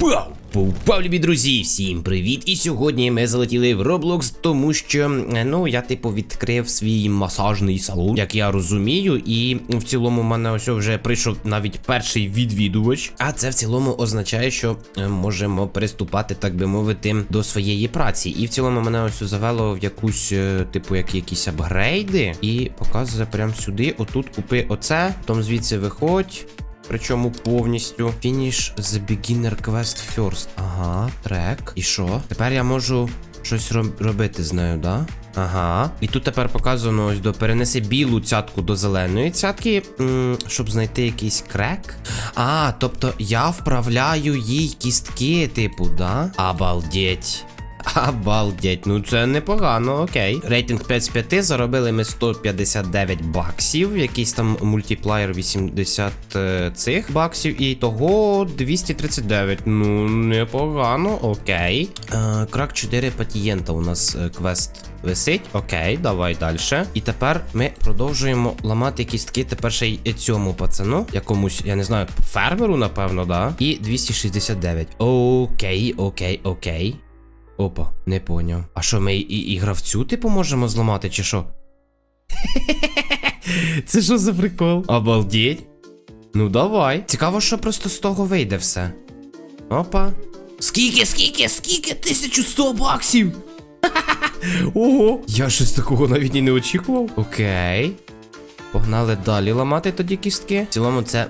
Пау! Пау, любі друзі, всім привіт! І сьогодні ми залетіли в Roblox, тому що е, ну я типу відкрив свій масажний салон, як я розумію, і в цілому в мене ось вже прийшов навіть перший відвідувач. А це в цілому означає, що е, можемо приступати, так би мовити, до своєї праці. І в цілому мене ось завело в якусь, е, типу, як якісь апгрейди, і показує прямо сюди. Отут купи оце, потім звідси виходь. Причому повністю Finish the beginner quest first. Ага, трек. І що? Тепер я можу щось роб- робити з нею, да? Ага. І тут тепер показано ось до перенеси білу цятку до зеленої цятки, щоб знайти якийсь крек. А, тобто я вправляю їй кістки, типу, да? Обалдеть. Обалдеть, ну це непогано, окей. Рейтинг 5 з 5, заробили ми 159 баксів, якийсь там мультиплеєр 80 е, цих баксів, і того 239. Ну, непогано, окей. Е, крак 4 пацієнта у нас е, квест висить. Окей, давай далі. І тепер ми продовжуємо ламати кістки тепер ще й цьому пацану, якомусь, я не знаю, фермеру, напевно, да. І 269. Окей, окей, окей. Опа, не поняв. А що, ми і, і гравцю типу можемо зламати, чи що? Це що за прикол? Обалдеть. Ну давай. Цікаво, що просто з того вийде все. Опа. Скільки, скільки, скільки? 1100 баксів! Ого! Я щось такого навіть і не очікував. Окей. Погнали далі ламати тоді кістки. В цілому це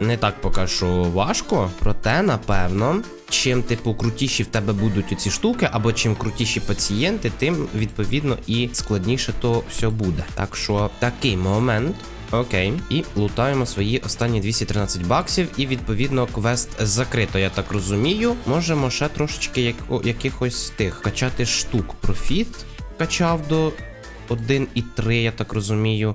не так поки що важко. Проте, напевно, чим, типу, крутіші в тебе будуть оці штуки, або чим крутіші пацієнти, тим відповідно і складніше то все буде. Так що такий момент. Окей, і лутаємо свої останні 213 баксів, і відповідно квест закрито, я так розумію. Можемо ще трошечки як, о, якихось тих качати штук. Профіт качав до 1,3, я так розумію.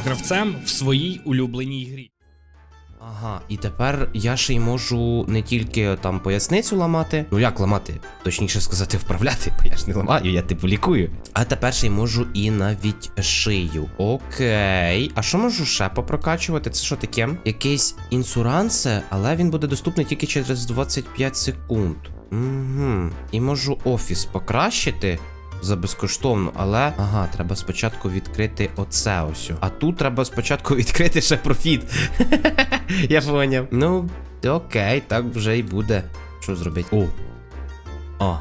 гравцем в своїй улюбленій грі. Ага, і тепер я ще й можу не тільки там поясницю ламати. Ну як ламати? Точніше сказати, вправляти, бо я ж не ламаю, я типу лікую. А тепер ще й можу і навіть шию. Окей. А що можу ще попрокачувати? Це що таке? Якийсь інсурансе, але він буде доступний тільки через 25 секунд. Угу. І можу офіс покращити. За безкоштовно, але ага, треба спочатку відкрити оце ось. А тут треба спочатку відкрити ще профіт. Я поняв. Ну, окей, так вже й буде. Що зробити? О. А.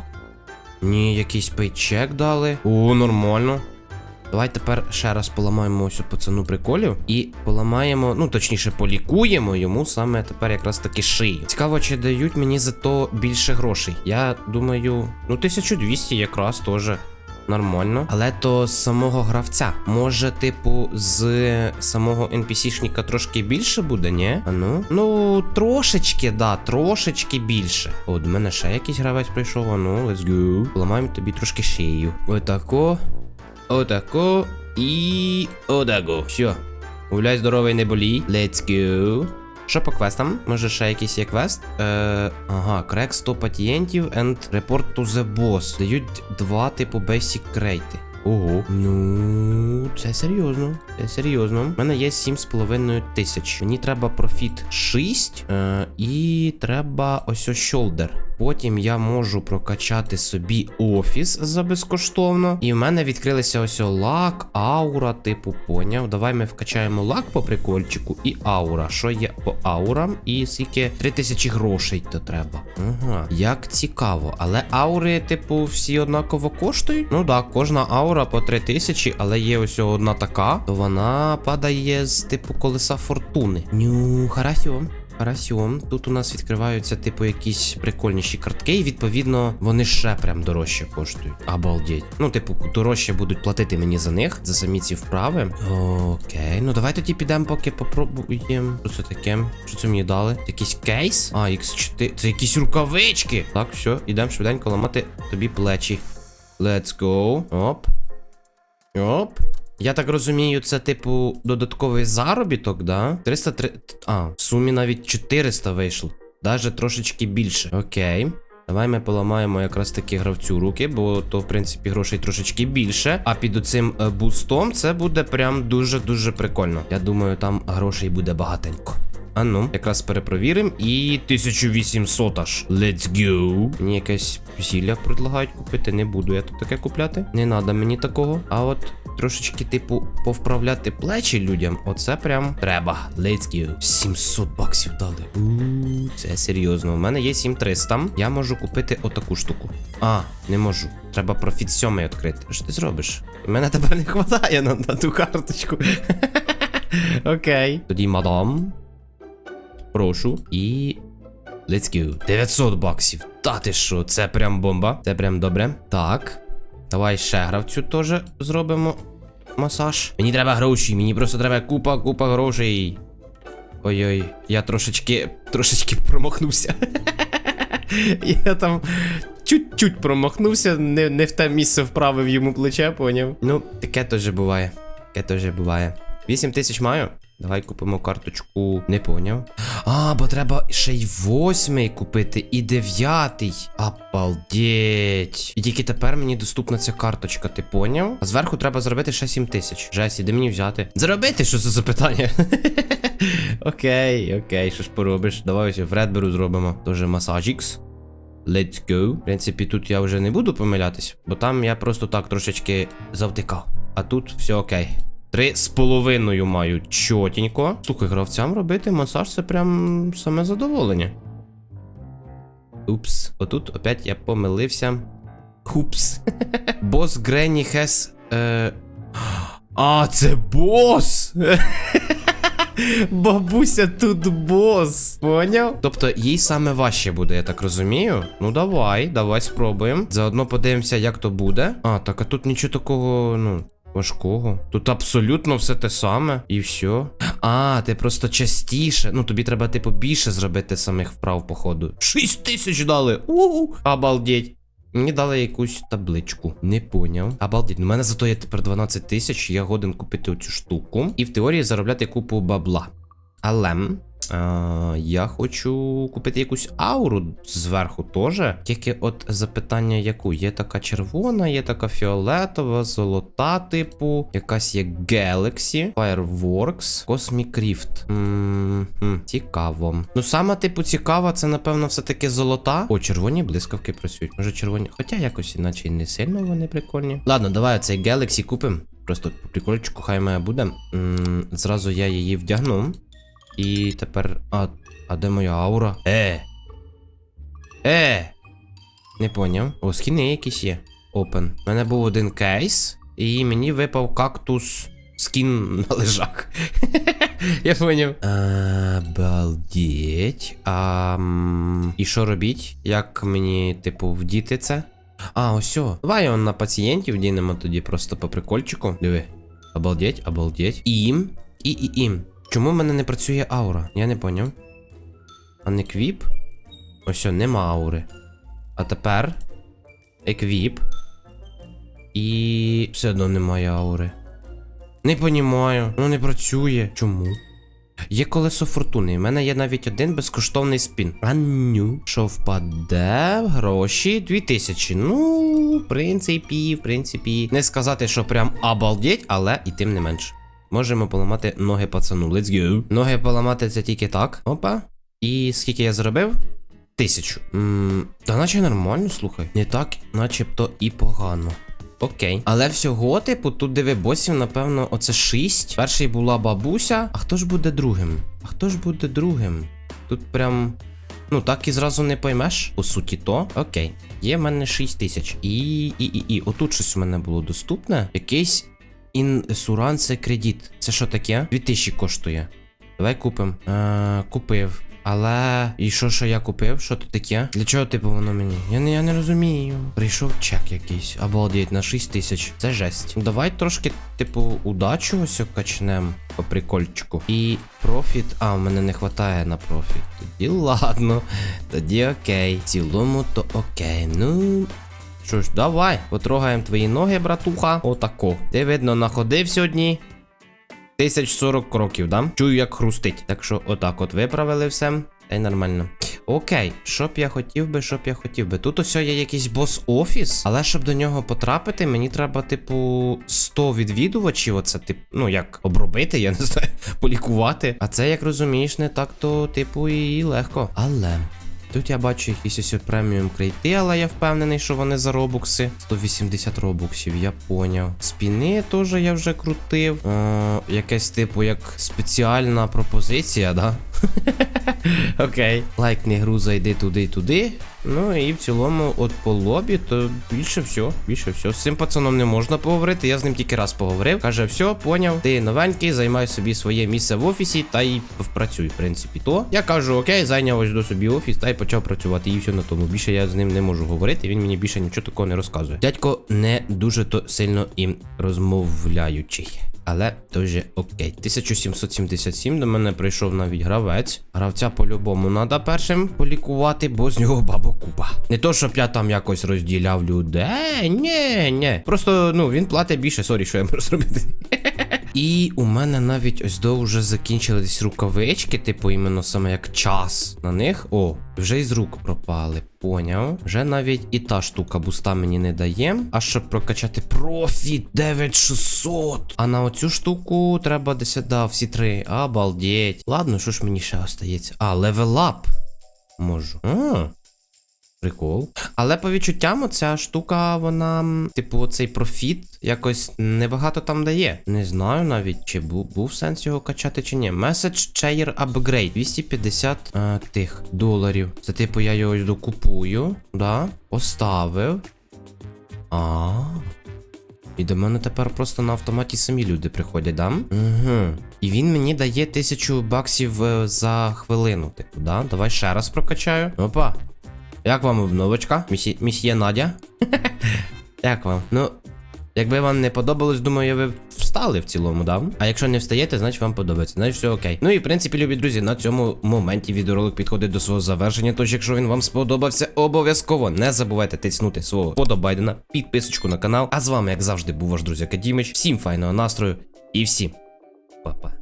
Ні, якийсь пейчек дали. О, нормально. Давай тепер ще раз поламаємо ось цю пацану приколів і поламаємо, ну точніше, полікуємо йому саме тепер якраз таки шию. Цікаво, чи дають мені за то більше грошей. Я думаю, ну 1200 якраз теж. Нормально, але то з самого гравця. Може, типу, з самого NPC-шника трошки більше буде, ні? А ну? Ну, трошечки, да, трошечки більше. О, до мене ще якийсь гравець прийшов. А ну, let's go. Ламаємо тобі трошки шию. Отако. Отако. І. Отако. Все. Гуляй здоровий не болій. Let's go. Що по квестам? Може ще якийсь є квест? Е, ага, крек 100 пацієнтів and report to the boss. Дають два типу basic крейти. Ого. Ну, це серйозно. Це серйозно. У мене є 7,5 тисяч. Мені треба профіт 6. Е, і треба ось shoulder. Потім я можу прокачати собі офіс за безкоштовно. І в мене відкрилися ось лак, аура, типу, поняв. Давай ми вкачаємо лак по прикольчику і аура. Що є по аурам? І скільки 3000 грошей то треба. Ага, як цікаво. Але аури, типу, всі однаково коштують? Ну так, кожна аура по 3000, але є ось одна така, то вона падає з типу колеса фортуни. Ню, хорошо. Расіом. Тут у нас відкриваються, типу, якісь прикольніші картки, і відповідно вони ще прям дорожче коштують. Обалдеть. Ну, типу, дорожче будуть платити мені за них, за самі ці вправи. Окей, ну давай тоді підемо, поки попробуємо. Що це таке? Що це мені дали? Якийсь кейс? А, X4. Це якісь рукавички. Так, все, ідемо швиденько ламати тобі плечі. Let's go. Оп. Оп. Я так розумію, це типу додатковий заробіток, да? 303. А, в сумі навіть 400 вийшло. Даже трошечки більше. Окей. Давай ми поламаємо якраз таки гравцю руки, бо то, в принципі, грошей трошечки більше. А під оцим е, бустом це буде прям дуже-дуже прикольно. Я думаю, там грошей буде багатенько. А ну, якраз перепровіримо. І 1800 аж. Let's go. Мені якесь зілля предлагають купити. Не буду я тут таке купляти. Не треба мені такого. А от трошечки, типу, повправляти плечі людям. Оце прям треба. Let's go. 700 баксів дали. Ууу, це серйозно. У мене є 7300. Я можу купити отаку штуку. А, не можу. Треба профіт 7 відкрити. Що ти зробиш? У мене тепер не вистачає на, на ту карточку. Окей. Тоді мадам. Прошу. І. Let's go. 900 баксів. Та ти що, це прям бомба. Це прям добре. Так. Давай ще гравцю теж зробимо масаж. Мені треба гроші, мені просто треба купа, купа грошей. Ой-ой, я трошечки, трошечки промахнувся. Я там чуть-чуть промахнувся, не, не в те місце вправив йому плече, поняв. Ну, таке теж буває. Таке теж буває. 8 тисяч маю. Давай купимо карточку. Не поняв. А, бо треба ще й восьмий купити, і дев'ятий. Обалдеть. І тільки тепер мені доступна ця карточка, ти поняв? А зверху треба зробити ще 7 тисяч. Жесі, де мені взяти? Заробити, що це за питання? Окей, окей, що ж поробиш? Давай ось в Редберу зробимо. Тоже масажікс. Let's go. В принципі, тут я вже не буду помилятись, бо там я просто так трошечки завтикав. А тут все окей. Три з половиною маю чотенько. Слухай, гравцям робити масаж це прям саме задоволення. Упс, отут опять я помилився. Хупс. Бос Гренні Хес. Е... А, це бос! Бабуся тут бос. Поняв? Тобто їй саме важче буде, я так розумію. Ну давай, давай спробуємо. Заодно подивимося, як то буде. А, так а тут нічого такого, ну. Важкого. Тут абсолютно все те саме, і все. А, ти просто частіше. Ну, тобі треба, типу, більше зробити самих вправ, походу. 6 тисяч дали! У-у! Обалдеть. Мені дали якусь табличку. Не поняв. Обалдеть. У мене зато є тепер 12 тисяч, я годен купити оцю штуку. І в теорії заробляти купу бабла. Але. А, я хочу купити якусь ауру зверху теж. Тільки от запитання, яку? Є така червона, є така фіолетова, золота, типу, якась є Galaxy, Fireworks, Cosmic Rift. М-м, цікаво. Ну, саме, типу, цікава, це, напевно, все-таки золота. О, червоні блискавки працюють. Може, червоні. Хоча якось іначе не сильно вони прикольні. Ладно, давай цей Galaxy купимо. Просто прикольчику хай має буде. М, зразу я її вдягну. І тепер. А, а де моя аура? Е. Е. Не поняв. О, скіни якісь є. Open. У мене був один кейс, і мені випав кактус скін на лежак. Я поняв. Обалдеть. А, і що робіть? Як мені, типу, вдіти це? А, ось. Давай он на пацієнтів дінемо тоді просто по прикольчику. Диви. Обалдеть, обалдеть. Ім. І і ім. Чому в мене не працює аура? Я не поняв. А не квіп? Ось, нема аури. А тепер. Еквіп. І. Все одно немає аури. Не понімаю. Ну не працює. Чому? Є колесо фортуни. У мене є навіть один безкоштовний спін. А ню. Що впаде? Гроші 2000. Ну, в принципі, в принципі. Не сказати, що прям обалдеть, але і тим не менш. Можемо поламати ноги пацану. Let's go. Ноги поламати це тільки так. Опа. І скільки я зробив? Тисячу. Ммм, та наче нормально, слухай. Не так, начебто і погано. Окей. Але всього, типу, тут диви босів, напевно, оце 6. Перший була бабуся. А хто ж буде другим? А хто ж буде другим? Тут прям. Ну, так і зразу не поймеш. По суті, то. Окей. Є в мене 6 тисяч. І. і, і, і. Отут щось у мене було доступне. Якийсь інсурансе кредит. Це що таке? 2000 коштує. Давай купимо. Е, купив. Але. І що, що я купив? Що тут таке? Для чого, типу, воно мені? Я не, я не розумію. Прийшов чек якийсь. Обалдеть, на 6 тисяч. Це жесть. Давай трошки, типу, удачу ось качнем по прикольчику. І профіт. А, в мене не вистачає на профіт. Тоді ладно. Тоді окей. В цілому то окей. Ну. Що ж, давай, потрогаємо твої ноги, братуха. Отако. Ти видно, находив сьогодні. 1040 кроків, да? Чую, як хрустить. Так що, отак, от виправили все. Та й нормально. Окей, що б я хотів би, що б я хотів би. Тут ось є якийсь бос-офіс, але щоб до нього потрапити, мені треба, типу, 100 відвідувачів. Оце, тип, ну як обробити, я не знаю, полікувати. А це, як розумієш, не так то, типу, і легко. Але. Тут я бачу якісь ось преміум крейти, але я впевнений, що вони за робукси. 180 робуксів, я поняв. Спіни теж я вже крутив. Е, якесь типу як спеціальна пропозиція, да? Окей. Лайкни гру, зайди туди-туди. Ну і в цілому, от по лобі, то більше все, більше все. З цим пацаном не можна поговорити. Я з ним тільки раз поговорив. Каже, все, поняв. Ти новенький, займай собі своє місце в офісі та й впрацюй, в принципі. То я кажу, окей, зайняв ось до собі офіс та й почав працювати. І все на тому. Більше я з ним не можу говорити. Він мені більше нічого такого не розказує. Дядько не дуже то сильно і розмовляючий. Але дуже окей. 1777 до мене прийшов навіть гравець. Гравця по-любому треба першим полікувати, бо з нього баба купа. Не то, щоб я там якось розділяв людей. Ні, ні. Просто ну він платить більше, сорі, що я можу зробити. І у мене навіть ось до вже закінчились рукавички, типу, іменно саме як час на них. О, вже із рук пропали. Поняв. Вже навіть і та штука буста мені не дає. А щоб прокачати профіт 9600. А на оцю штуку треба десь да, всі три. Обалдеть. Ладно, що ж мені ще остається? А, левелап. Можу. А. Прикол. Але по відчуттям ця штука, вона, типу, цей профіт якось небагато там дає. Не знаю навіть, чи був, був сенс його качати, чи ні. Message Chair Upgrade 250 е, тих доларів. Це типу я його докупую, да? Поставив. А. І до мене тепер просто на автоматі самі люди приходять, да? Угу. І він мені дає тисячу баксів е, за хвилину, типу, да? Давай ще раз прокачаю. Опа. Як вам обновочка? Місі... Місьє Надя? Як вам? Ну, якби вам не подобалось, думаю, ви встали в цілому, да? А якщо не встаєте, значить вам подобається. Значить все окей. Ну і в принципі, любі друзі, на цьому моменті відеоролик підходить до свого завершення. Тож, якщо він вам сподобався, обов'язково не забувайте тиснути свого подобайдена, підписочку на канал. А з вами, як завжди, був ваш друзі Акадімич. Всім файного настрою і всім па-па.